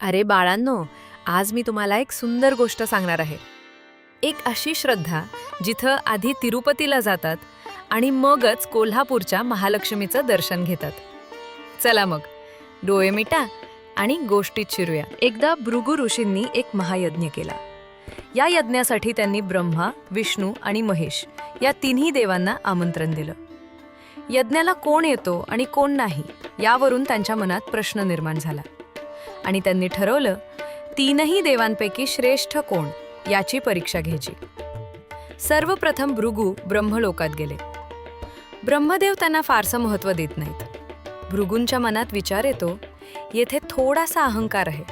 अरे बाळांनो आज मी तुम्हाला एक सुंदर गोष्ट सांगणार आहे. एक अशी श्रद्धा जिथं आधी तिरुपतीला जातात आणि मगच कोल्हापूरच्या महालक्ष्मीचं दर्शन घेतात. चला मग डोळे मिटा आणि गोष्टीत शिरूया. एकदा भृगु ऋषींनी एक महायज्ञ केला. या यज्ञासाठी त्यांनी ब्रह्मा विष्णू आणि महेश या तिन्ही देवांना आमंत्रण दिलं. यज्ञाला कोण येतो आणि कोण नाही यावरून त्यांच्या मनात प्रश्न निर्माण झाला. आणि त्यांनी ठरवलं तीनही देवांपैकी श्रेष्ठ कोण याची परीक्षा घ्यायची. सर्वप्रथम भृगू ब्रह्मलोकात गेले. ब्रह्मदेव त्यांना फारसं महत्त्व देत नाहीत. भृगूंच्या मनात विचार येतो येथे थोडासा अहंकार आहे.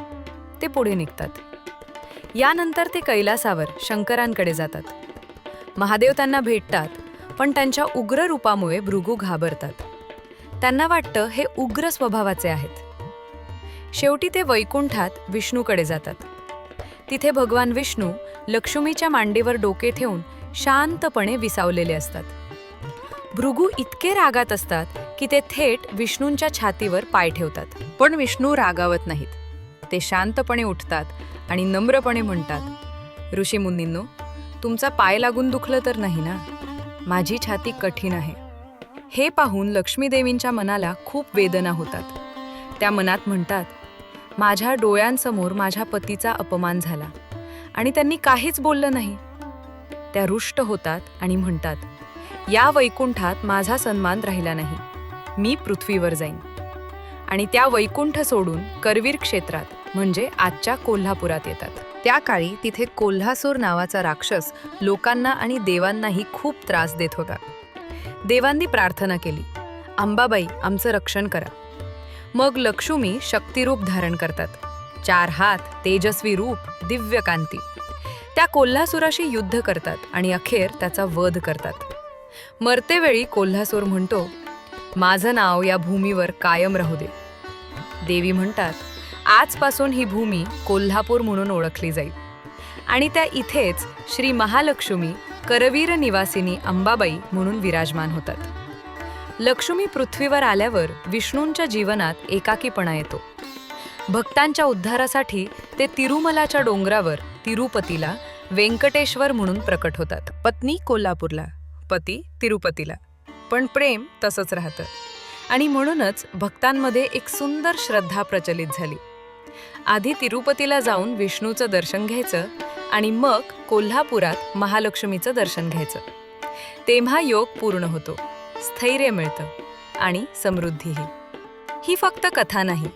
ते पुढे निघतात. यानंतर ते कैलासावर शंकरांकडे जातात. महादेव त्यांना भेटतात पण त्यांच्या उग्र रूपामुळे भृगू घाबरतात. त्यांना वाटतं हे उग्र स्वभावाचे आहेत. शेवटी ते वैकुंठात विष्णूकडे जातात. तिथे भगवान विष्णू लक्ष्मीच्या मांडीवर डोके ठेवून शांतपणे विसावलेले असतात. भृगू इतके रागात असतात की ते थेट विष्णूंच्या छातीवर पाय ठेवतात. पण विष्णू रागावत नाहीत. ते शांतपणे उठतात आणि नम्रपणे म्हणतात ऋषीमुनींनो तुमचा पाय लागून दुखलं तर नाही ना? माझी छाती कठीण आहे. हे पाहून लक्ष्मीदेवींच्या मनाला खूप वेदना होतात. त्या मनात म्हणतात माझ्या डोळ्यांसमोर माझ्या पतीचा अपमान झाला आणि त्यांनी काहीच बोललं नाही. त्या रुष्ट होतात आणि म्हणतात या वैकुंठात माझा सन्मान राहिला नाही. मी पृथ्वीवर जाईन. आणि त्या वैकुंठ सोडून करवीर क्षेत्रात म्हणजे आजच्या कोल्हापुरात येतात. त्या काळी तिथे कोल्हासूर नावाचा राक्षस लोकांना आणि देवांनाही खूप त्रास देत होता. देवांनी प्रार्थना केली अंबाबाई आमचं रक्षण करा. मग लक्ष्मी शक्तिरूप धारण करतात. चार हात तेजस्वी रूप दिव्य कांती. त्या कोल्हासुराशी युद्ध करतात आणि अखेर त्याचा वध करतात. मरतेवेळी कोल्हासूर म्हणतो माझं नाव या भूमीवर कायम राहू दे. देवी म्हणतात आजपासून ही भूमी कोल्हापूर म्हणून ओळखली जाईल. आणि त्या इथेच श्री महालक्ष्मी करवीर निवासिनी अंबाबाई म्हणून विराजमान होतात. लक्ष्मी पृथ्वीवर आल्यावर विष्णूंच्या जीवनात एकाकीपणा येतो. भक्तांच्या उद्धारासाठी ते तिरुमलाच्या डोंगरावर तिरुपतीला व्यंकटेश्वर म्हणून प्रकट होतात. पत्नी कोल्हापूरला पती तिरुपतीला. पण प्रेम तसंच राहतं. आणि म्हणूनच भक्तांमध्ये एक सुंदर श्रद्धा प्रचलित झाली. आधी तिरुपतीला जाऊन विष्णूचं दर्शन घ्यायचं आणि मग कोल्हापुरात महालक्ष्मीचं दर्शन घ्यायचं. तेव्हा योग पूर्ण होतो. स्थैर्य मिळतं आणि समृद्धीही. ही फक्त कथा नाही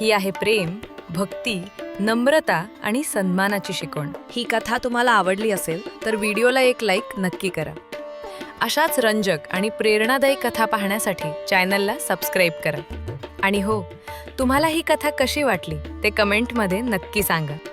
ही आहे प्रेम भक्ती नम्रता आणि सन्मानाची शिकवण. ही कथा तुम्हाला आवडली असेल तर व्हिडिओला एक लाईक नक्की करा. अशाच रंजक आणि प्रेरणादायी कथा पाहण्यासाठी चॅनलला सबस्क्राईब करा. आणि हो तुम्हाला ही कथा कशी वाटली ते कमेंटमध्ये नक्की सांगा.